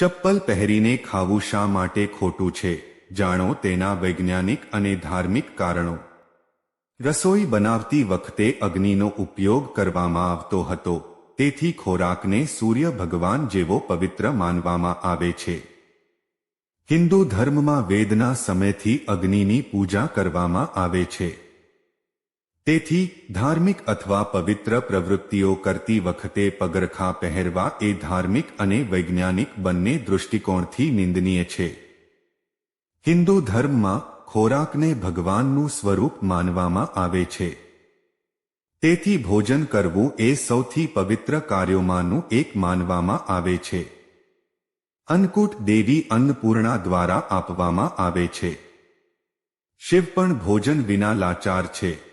ચપ્પલ પહેરીને ખાવું શા માટે ખોટું છે? જાણો તેના વૈજ્ઞાનિક અને ધાર્મિક કારણો. રસોઈ બનાવતી વખતે અગ્નિનો ઉપયોગ કરવામાં આવતો હતો. તેથી ખોરાકને સૂર્ય ભગવાન જેવો પવિત્ર માનવામાં આવે છે. હિન્દુ ધર્મમાં વેદના સમયથી અગ્નિની પૂજા કરવામાં આવે છે. તેથી ધાર્મિક અથવા પવિત્ર પ્રવૃત્તિઓ કરતી વખતે પગરખા પહેરવા એ ધાર્મિક અને વૈજ્ઞાનિક બંને દૃષ્ટિકોણથી નિંદનીય છે. હિન્દુ ધર્મમાં ખોરાકને ભગવાનનું સ્વરૂપ માનવામાં આવે છે. તેથી ભોજન કરવું એ સૌથી પવિત્ર કાર્યોમાંનું એક માનવામાં આવે છે. અન્નકૂટ દેવી અન્નપૂર્ણા દ્વારા આપવામાં આવે છે. શિવ પણ ભોજન વિના લાચાર છે.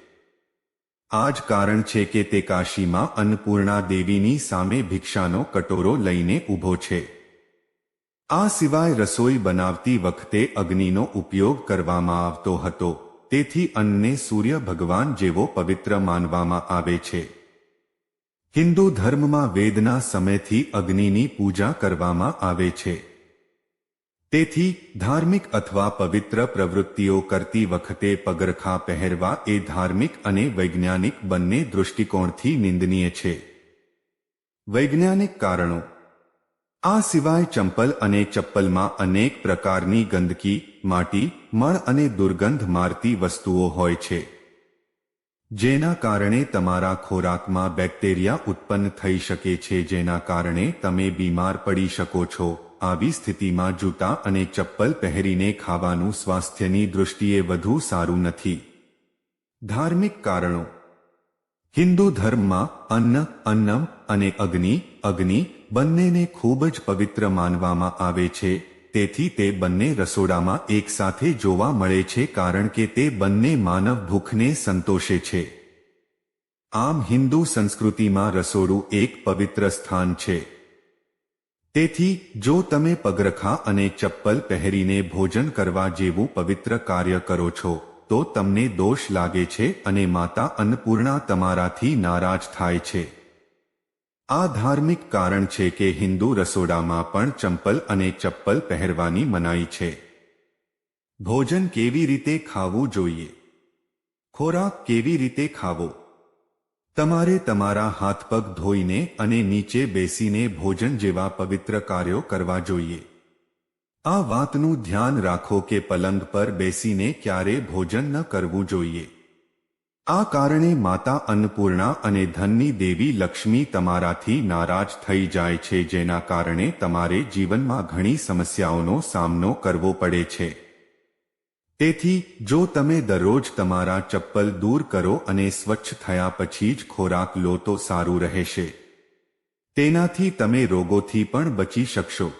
આ જ કારણ છે કે તે કાશીમાં અન્નપૂર્ણા દેવીની સામે ભિક્ષાનો કટોરો લઈને ઊભો છે. આ સિવાય રસોઈ બનાવતી વખતે અગ્નિનો ઉપયોગ કરવામાં આવતો હતો. તેથી અન્નને સૂર્ય ભગવાન જેવો પવિત્ર માનવામાં આવે છે. હિન્દુ ધર્મમાં વેદના સમયથી અગ્નિની પૂજા કરવામાં આવે છે. તેથી ધાર્મિક અથવા પવિત્ર પ્રવૃત્તિઓ કરતી વખતે પગરખા પહેરવા એ ધાર્મિક અને વૈજ્ઞાનિક બંને દૃષ્ટિકોણથી નિંદનીય છે. વૈજ્ઞાનિક કારણો. આ સિવાય ચંપલ અને ચપ્પલમાં અનેક પ્રકારની ગંદકી, માટી મળ અને દુર્ગંધ મારતી વસ્તુઓ હોય છે. જેના કારણે તમારા ખોરાકમાં બેક્ટેરિયા ઉત્પન્ન થઈ શકે છે, જેના કારણે તમે બીમાર પડી શકો છો. આવી સ્થિતિમાં જૂતા અને ચપ્પલ પહેરીને ખાવાનું સ્વાસ્થ્યની દૃષ્ટિએ વધુ સારું નથી. ધાર્મિક કારણો. હિન્દુ ધર્મમાં અન્ન, અન્નમ અને અગ્નિ અગ્નિ બંનેને ખૂબ જ પવિત્ર માનવામાં આવે છે. તેથી તે બંને રસોડામાં એકસાથે જોવા મળે છે કારણ કે તે બંને માનવ ભૂખને સંતોષે છે. આમ હિન્દુ સંસ્કૃતિમાં રસોડું એક પવિત્ર સ્થાન છે. તેથી જો તમે પગરખા અને ચપ્પલ પહેરીને ભોજન કરવા જેવું પવિત્ર કાર્ય કરો છો, તો તમને દોષ લાગે છે અને માતા અન્નપૂર્ણા તમારાથી નારાજ થાય છે. આ ધાર્મિક કારણ છે કે હિન્દુ રસોડામાં પણ ચંપલ અને ચપ્પલ પહેરવાની મનાઈ છે. ભોજન કેવી રીતે ખાવું જોઈએ? ખોરાક કેવી રીતે ખાવો? તમારે તમારા હાથ પગ ધોઈને અને નીચે બેસીને ભોજન જેવા પવિત્ર કાર્યો કરવા જોઈએ. આ વાતનું ધ્યાન રાખો કે પલંગ પર બેસીને ક્યારે ભોજન ન કરવું જોઈએ. આ કારણે માતા અન્નપૂર્ણા અને ધનની દેવી લક્ષ્મી તમારાથી નારાજ થઈ જાય છે, જેના કારણે તમારે જીવનમાં ઘણી સમસ્યાઓનો સામનો કરવો પડે છે. તેથી જો તમે દરરોજ તમારા ચપ્પલ દૂર કરો અને સ્વચ્છ થયા પછી જ ખોરાક લો તો સારું રહેશે. તેનાથી તમે રોગોથી પણ બચી શકશો.